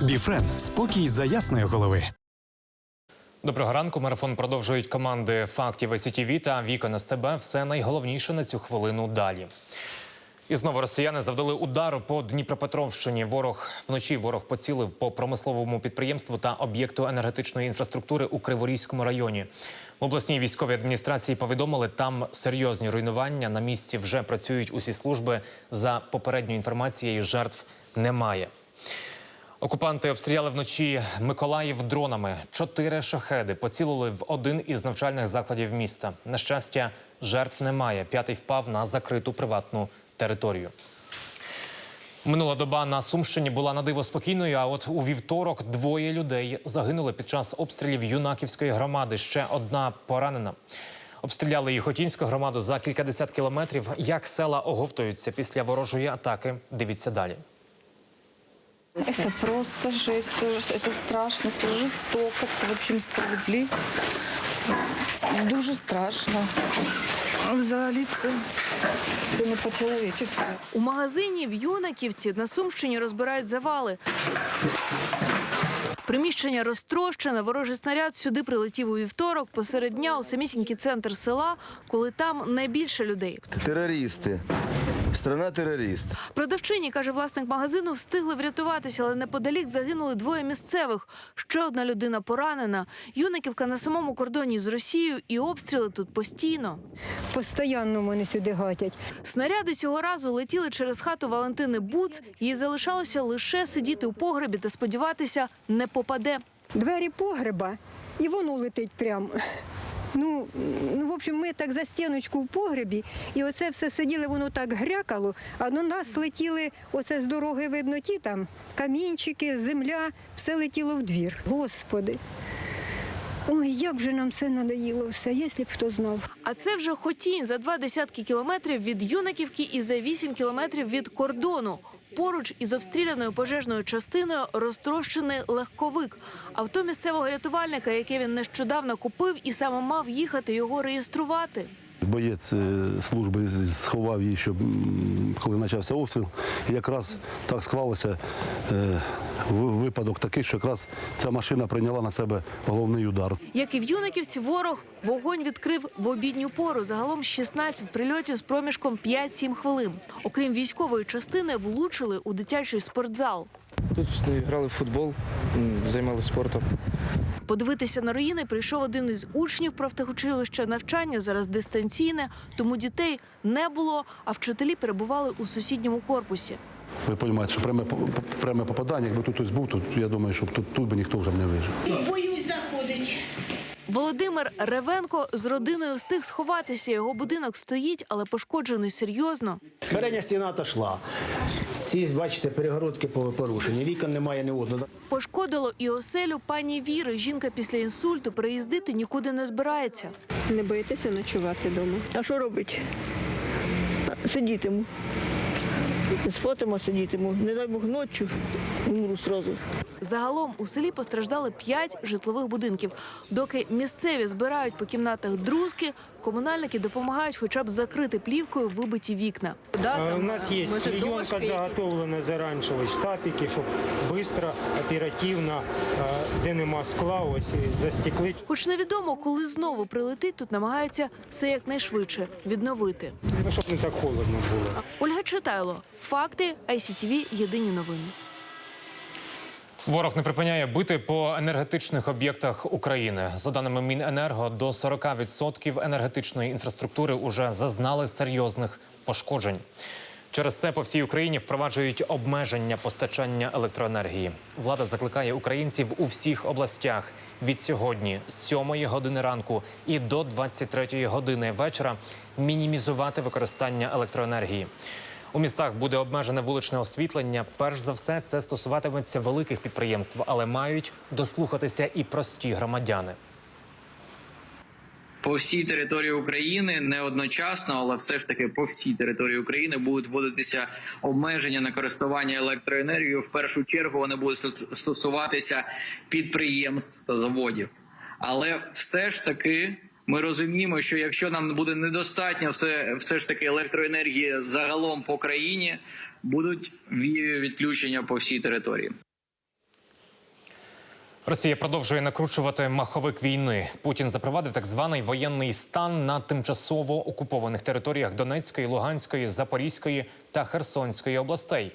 Біфрен спокій за ясної голови. Доброго ранку. Марафон продовжують команди фактів СІТІВІ та Вікон СТБ. Все найголовніше на цю хвилину далі. І знову росіяни завдали удару по Дніпропетровщині. Ворог вночі ворог поцілив по промисловому підприємству та об'єкту енергетичної інфраструктури у Криворізькому районі. В обласній військовій адміністрації повідомили, там серйозні руйнування. На місці вже працюють усі служби. За попередньою інформацією, жертв немає. Окупанти обстріляли вночі Миколаїв дронами. Чотири шахеди поцілили в один із навчальних закладів міста. На щастя, жертв немає. П'ятий впав на закриту приватну територію. Минула доба на Сумщині була на диво спокійною. А от у вівторок двоє людей загинули під час обстрілів юнаківської громади. Ще одна поранена. Обстріляли і Хотінську громаду за кількадесят кілометрів. Як села оговтуються після ворожої атаки? Дивіться далі. Это просто жесть, это, это страшно, це жорстоко, це взагалі несправедливо. Це дуже страшно. Взагалі це, це не по-чоловічески. У магазині в Юнаківці на Сумщині розбирають завали. Приміщення розтрощене, ворожий снаряд сюди прилетів у вівторок посеред дня у самісінький центр села, коли там найбільше людей. Терористи. Страна терорист. Продавчині, каже власник магазину, встигли врятуватися, але неподалік загинули двоє місцевих. Ще одна людина поранена. Юнаківка на самому кордоні з Росією і обстріли тут постійно. Постоянно мене сюди гатять. Снаряди цього разу летіли через хату Валентини Буц. Їй залишалося лише сидіти у погребі та сподіватися, не попаде. Двері погреба, і воно летить прямо. Ну, ну, в общем, ми так за стіночку в погребі, і оце все сиділи, воно так грякало, а до нас летіли, оце з дороги видно ті там, камінчики, земля, все летіло в двір. Господи. Ой, як же нам це надоїло все, якщо б хто знав. А це вже Хотінь за два десятки кілометрів від Юнаківки і за вісім кілометрів від кордону. Поруч із обстріляною пожежною частиною розтрощений легковик. Авто місцевого рятувальника, яке він нещодавно купив, і саме мав їхати його реєструвати. Боєць е, служби сховав її, щоб коли почався обстріл. І якраз так склалося е, випадок такий, що якраз ця машина прийняла на себе головний удар. Як і в Юнаківці, ворог вогонь відкрив в обідню пору. Загалом 16 прильотів з проміжком 5-7 хвилин. Окрім військової частини, влучили у дитячий спортзал. Тут грали в футбол, займалися спортом. Подивитися на руїни прийшов один із учнів профтехучилища. Навчання зараз дистанційне, тому дітей не було, а вчителі перебували у сусідньому корпусі. Ви розумієте, що пряме, по- по- пряме попадання, якби тут хтось був, тут я думаю, що тут, тут би ніхто вже не вижив. Володимир Ревенко з родиною встиг сховатися. Його будинок стоїть, але пошкоджений серйозно. Передня стіна отошла. Ці, бачите, перегородки порушені. Вікон немає ні одного. Пошкодило і оселю пані Віри. Жінка після інсульту переїздити нікуди не збирається. Не боїтеся ночувати вдома? А що робити? Сидітиму. Спатимо, сидітиму. Не дай Бог ночі, умру сразу. Загалом у селі постраждали п'ять житлових будинків. Доки місцеві збирають по кімнатах друзки, комунальники допомагають хоча б закрити плівкою вибиті вікна. Да, У нас є клейонка заготовлена заранчево, штапики, щоб швидко, оперативно, е, де нема скла, ось і застекли. Хоч невідомо, коли знову прилетить, тут намагаються все якнайшвидше відновити. Ну, щоб не так холодно було. Ольга Читайло, факти ICTV, Єдині новини. Ворог не припиняє бити по енергетичних об'єктах України. За даними Міненерго, до 40% енергетичної інфраструктури уже зазнали серйозних пошкоджень. Через це по всій Україні впроваджують обмеження постачання електроенергії. Влада закликає українців у всіх областях від сьогодні, з 7 години ранку і до 23 години вечора, мінімізувати використання електроенергії. У містах буде обмежене вуличне освітлення. Перш за все, це стосуватиметься великих підприємств, але мають дослухатися і прості громадяни. по всій території України не одночасно, але все ж таки по всій території України будуть вводитися обмеження на користування електроенергією. В першу чергу вони будуть стосуватися підприємств та заводів. Але все ж таки ми розуміємо, що якщо нам буде недостатньо все, все ж таки електроенергії загалом по країні, будуть відключення по всій території. Росія продовжує накручувати маховик війни. Путін запровадив так званий воєнний стан на тимчасово окупованих територіях Донецької, Луганської, Запорізької та Херсонської областей.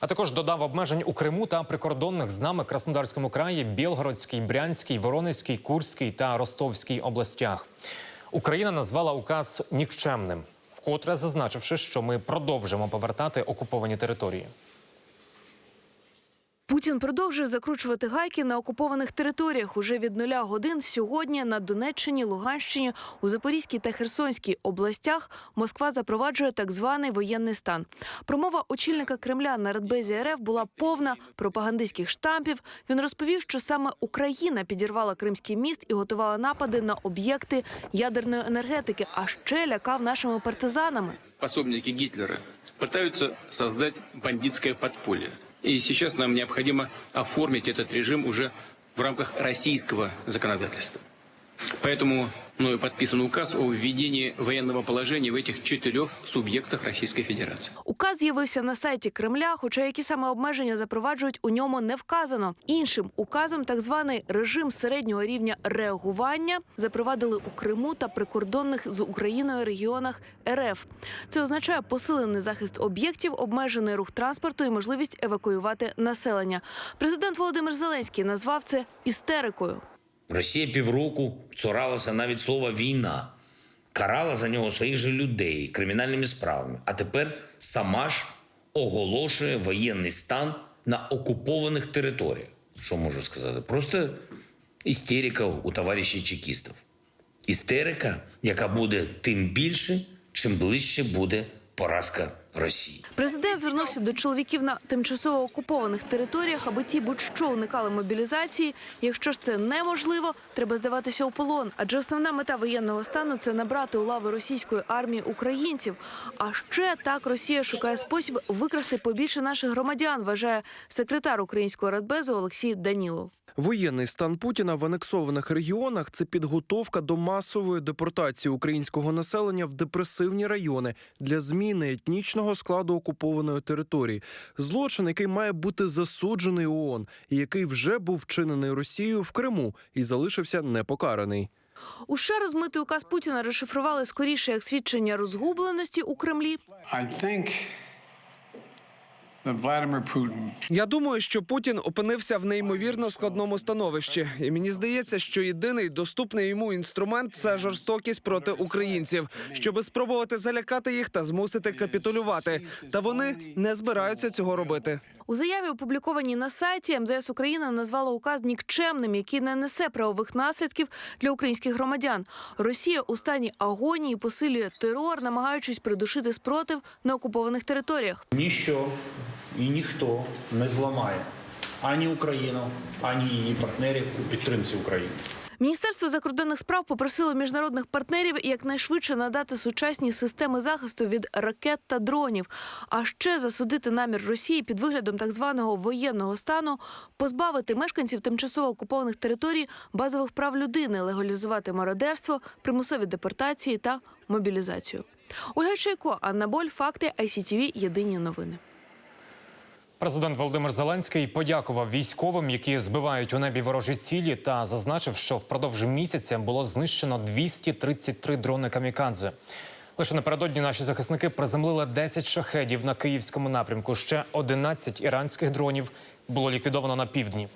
А також додав обмежень у Криму та прикордонних з нами Краснодарському краї, Білгородській, Брянській, Воронезькій, Курській та Ростовській областях. Україна назвала указ нікчемним, вкотре зазначивши, що ми продовжимо повертати окуповані території. Путін продовжує закручувати гайки на окупованих територіях. Уже від нуля годин сьогодні на Донеччині, Луганщині, у Запорізькій та Херсонській областях Москва запроваджує так званий воєнний стан. Промова очільника Кремля на Радбезі РФ була повна пропагандистських штампів. Він розповів, що саме Україна підірвала Кримський міст і готувала напади на об'єкти ядерної енергетики, а ще лякав нашими партизанами. пособники Гитлера пытаются создать бандитское подполье. И сейчас нам необходимо оформить этот режим уже в рамках российского законодательства. Поэтому мною подписан указ о введении военного положения в этих четырех субъектах Российской Федерации. Указ з'явився на сайті Кремля, хоча які саме обмеження запроваджують у ньому не вказано. Іншим указом так званий режим середнього рівня реагування запровадили у Криму та прикордонних з Україною регіонах РФ. Це означає посилений захист об'єктів, обмежений рух транспорту і можливість евакуювати населення. Президент Володимир Зеленський назвав це істерикою. Росія півроку цуралася навіть слова війна, карала за нього своїх же людей кримінальними справами. А тепер сама ж оголошує воєнний стан на окупованих територіях. Що можу сказати? Просто істерика у товаришів чекістів. Істерика, яка буде тим більше, чим ближче буде поразка Росії. Президент звернувся до чоловіків на тимчасово окупованих територіях, аби ті будь-що уникали мобілізації. Якщо ж це неможливо, треба здаватися у полон. Адже основна мета воєнного стану це набрати у лави російської армії українців. А ще так Росія шукає спосіб викрасти побільше наших громадян, вважає секретар українського радбезу Олексій Данілов. Воєнний стан Путіна в анексованих регіонах це підготовка до масової депортації українського населення в депресивні райони для зміни етнічного складу окупованої території. Злочин, який має бути засуджений ООН, і який вже був вчинений Росією в Криму і залишився непокараний. У ще розмитий указ Путіна розшифрували скоріше як свідчення розгубленості у Кремлі. Я думаю, що Путін опинився в неймовірно складному становищі, і мені здається, що єдиний доступний йому інструмент це жорстокість проти українців, щоби спробувати залякати їх та змусити капітулювати. Та вони не збираються цього робити. У заяві, опублікованій на сайті, МЗС України назвала указ нікчемним, який не несе правових наслідків для українських громадян. Росія у стані агонії посилює терор, намагаючись придушити спротив на окупованих територіях. Ніщо і ніхто не зламає ані Україну, ані її партнерів у підтримці України. Міністерство закордонних справ попросило міжнародних партнерів якнайшвидше надати сучасні системи захисту від ракет та дронів, а ще засудити намір Росії під виглядом так званого воєнного стану, позбавити мешканців тимчасово окупованих територій базових прав людини, легалізувати мародерство, примусові депортації та мобілізацію. Ольга Чайко, Анна Боль, факти ICTV, Єдині новини. Президент Володимир Зеленський подякував військовим, які збивають у небі ворожі цілі, та зазначив, що впродовж місяця було знищено 233 дрони камікадзе. Лише напередодні наші захисники приземлили 10 шахедів на київському напрямку. Ще 11 іранських дронів було ліквідовано на півдні.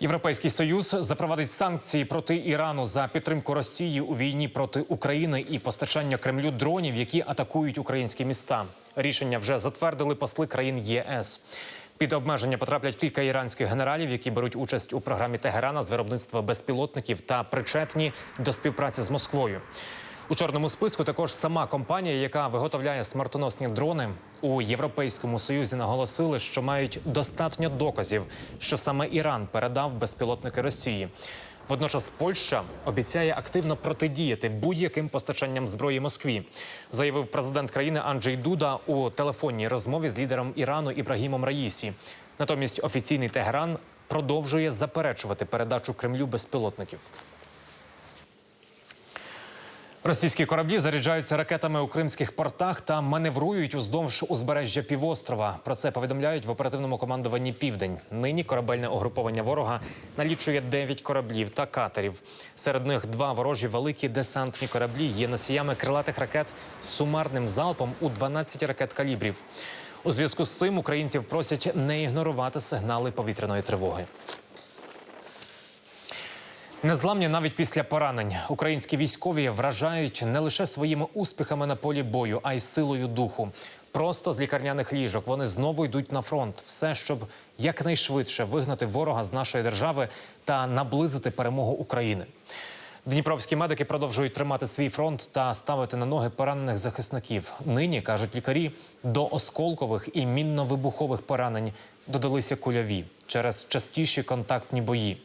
Європейський союз запровадить санкції проти Ірану за підтримку Росії у війні проти України і постачання Кремлю дронів, які атакують українські міста. Рішення вже затвердили посли країн ЄС. Під обмеження потраплять кілька іранських генералів, які беруть участь у програмі Тегерана з виробництва безпілотників та причетні до співпраці з Москвою. У чорному списку також сама компанія, яка виготовляє смертоносні дрони у Європейському Союзі, наголосили, що мають достатньо доказів, що саме Іран передав безпілотники Росії. Водночас Польща обіцяє активно протидіяти будь-яким постачанням зброї Москві, заявив президент країни Анджей Дуда у телефонній розмові з лідером Ірану Ібрагімом Раїсі. Натомість офіційний Тегеран продовжує заперечувати передачу Кремлю безпілотників. Російські кораблі заряджаються ракетами у кримських портах та маневрують уздовж узбережжя півострова. Про це повідомляють в оперативному командуванні Південь. Нині корабельне угруповання ворога налічує 9 кораблів та катерів. Серед них два ворожі великі десантні кораблі є носіями крилатих ракет з сумарним залпом у 12 ракет калібрів. У зв'язку з цим українців просять не ігнорувати сигнали повітряної тривоги. Незламні навіть після поранень українські військові вражають не лише своїми успіхами на полі бою, а й силою духу. Просто з лікарняних ліжок вони знову йдуть на фронт. Все, щоб якнайшвидше вигнати ворога з нашої держави та наблизити перемогу України. Дніпровські медики продовжують тримати свій фронт та ставити на ноги поранених захисників. Нині кажуть лікарі, до осколкових і мінно-вибухових поранень додалися кульові через частіші контактні бої.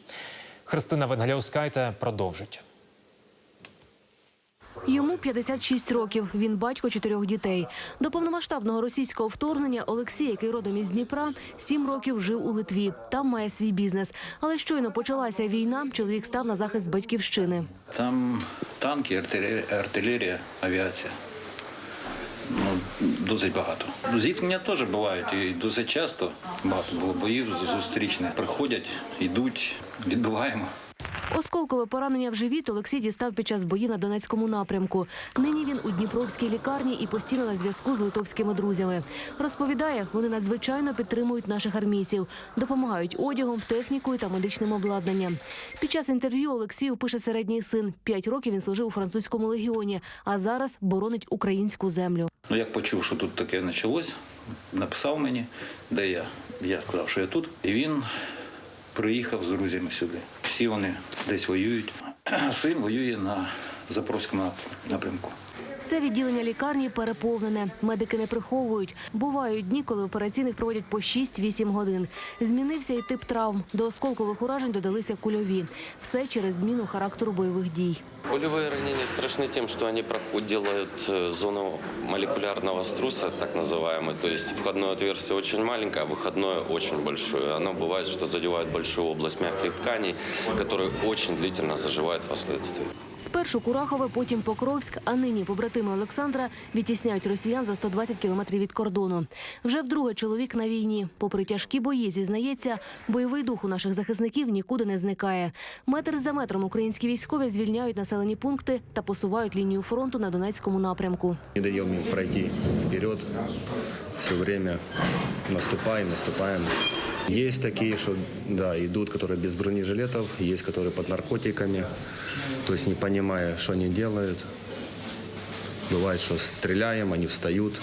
Христина Венгеляускайте продовжить. Йому 56 років. Він батько чотирьох дітей. До повномасштабного російського вторгнення Олексій, який родом із Дніпра, сім років жив у Литві. Там має свій бізнес. Але щойно почалася війна, чоловік став на захист батьківщини. Там танки, артилерія, артилерія авіація. Досить багато. Зіткнення теж бувають і досить часто. Багато було боїв зустрічних. Приходять, йдуть, відбиваємо. Осколкове поранення в живіт Олексій дістав під час боїв на Донецькому напрямку. Нині він у Дніпровській лікарні і постійно на зв'язку з литовськими друзями. Розповідає, вони надзвичайно підтримують наших армійців, допомагають одягом, технікою та медичним обладнанням. Під час інтерв'ю Олексію пише середній син. П'ять років він служив у французькому легіоні, а зараз боронить українську землю. Ну, як почув, що тут таке почалось, написав мені, де я. Я сказав, що я тут. І він приїхав з друзями сюди. Всі вони десь воюють. Син воює на Запорозькому напрямку. Це відділення лікарні переповнене. Медики не приховують. Бувають дні, коли операційних проводять по 6-8 годин. Змінився і тип травм. До осколкових уражень додалися кульові. Все через зміну характеру бойових дій. Болевые ранения страшны тем, что они проход- делают э, зону молекулярного струса, так называемый. То есть входное отверстие очень маленькое, а выходное очень большое. Оно бывает, что задевает большую область мягких тканей, которые очень длительно заживают впоследствии. Спершу Курахове, потім Покровськ, а нині побратими Олександра відтісняють росіян за 120 кілометрів від кордону. Вже вдруге чоловік на війні. Попри тяжкі бої, зізнається, бойовий дух у наших захисників нікуди не зникає. Метр за метром українські військові звільняють населені пункти та посувають лінію фронту на Донецькому напрямку. Не даем им пройти вперед. Все время наступаем, наступаем. Есть такие, что да, идут, которые без бронежилетов, есть, которые под наркотиками, то есть не понимая, что они делают. Бывает, что стреляем, они встают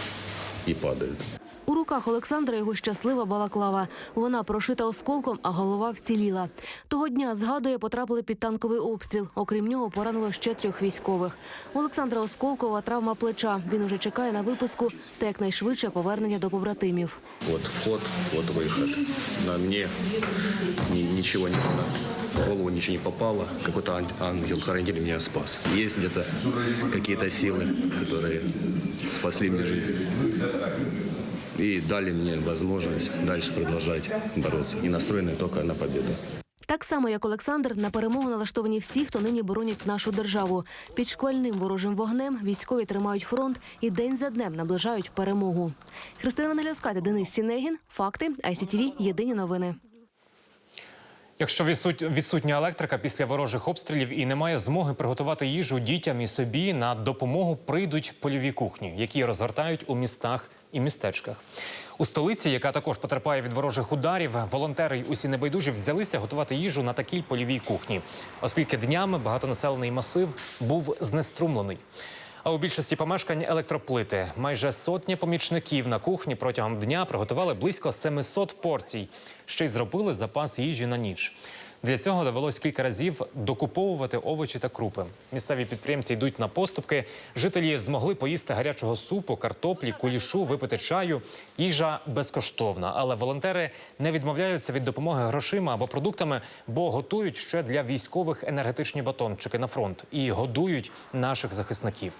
и падают. У руках Олександра його щаслива балаклава. Вона прошита осколком, а голова вціліла. Того дня, згадує, потрапили під танковий обстріл. Окрім нього, поранило ще трьох військових. У Олександра Осколкова травма плеча. Він уже чекає на виписку та якнайшвидше повернення до побратимів. Вот вход, вот выход. На мне ни- ничего не было. В голову ничего не попало. Какой-то ан- ангел-хранитель меня спас. Есть где-то какие-то силы, которые спасли мне жизнь. И дали мне возможность дальше продолжать бороться. И настроены только на победу. Так само, як Олександр, на перемогу налаштовані всі, хто нині боронять нашу державу. Під шквальним ворожим вогнем військові тримають фронт і день за днем наближають перемогу. Христина Вангеляускайте, Денис Сінегін. Факти. ICTV. Єдині новини. Якщо відсутня електрика після ворожих обстрілів і немає змоги приготувати їжу дітям і собі, на допомогу прийдуть польові кухні, які розгортають у містах і містечках. У столиці, яка також потерпає від ворожих ударів, волонтери й усі небайдужі взялися готувати їжу на такій польовій кухні, оскільки днями багатонаселений масив був знеструмлений. А у більшості помешкань електроплити майже сотня помічників на кухні протягом дня приготували близько 700 порцій. Ще й зробили запас їжі на ніч. Для цього довелось кілька разів докуповувати овочі та крупи. Місцеві підприємці йдуть на поступки. Жителі змогли поїсти гарячого супу, картоплі, кулішу, випити чаю. Їжа безкоштовна, але волонтери не відмовляються від допомоги грошима або продуктами, бо готують ще для військових енергетичні батончики на фронт і годують наших захисників.